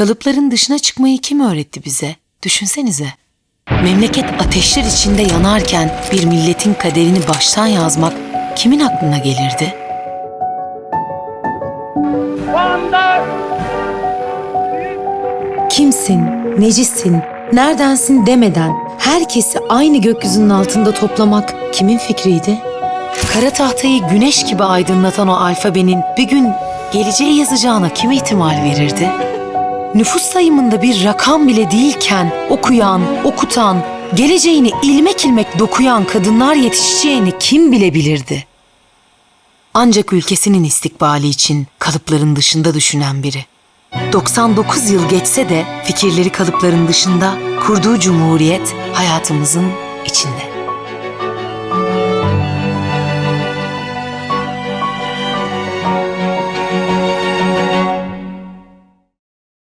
Kalıpların dışına çıkmayı kim öğretti bize? Düşünsenize. Memleket ateşler içinde yanarken bir milletin kaderini baştan yazmak kimin aklına gelirdi? Kimsin, necisin, neredensin demeden herkesi aynı gökyüzünün altında toplamak kimin fikriydi? Kara tahtayı güneş gibi aydınlatan o alfabenin bir gün geleceği yazacağına kim ihtimal verirdi? Nüfus sayımında bir rakam bile değilken okuyan, okutan, geleceğini ilmek ilmek dokuyan kadınlar yetişeceğini kim bilebilirdi? Ancak ülkesinin istikbali için kalıpların dışında düşünen biri. 99 yıl geçse de fikirleri kalıpların dışında kurduğu cumhuriyet hayatımızın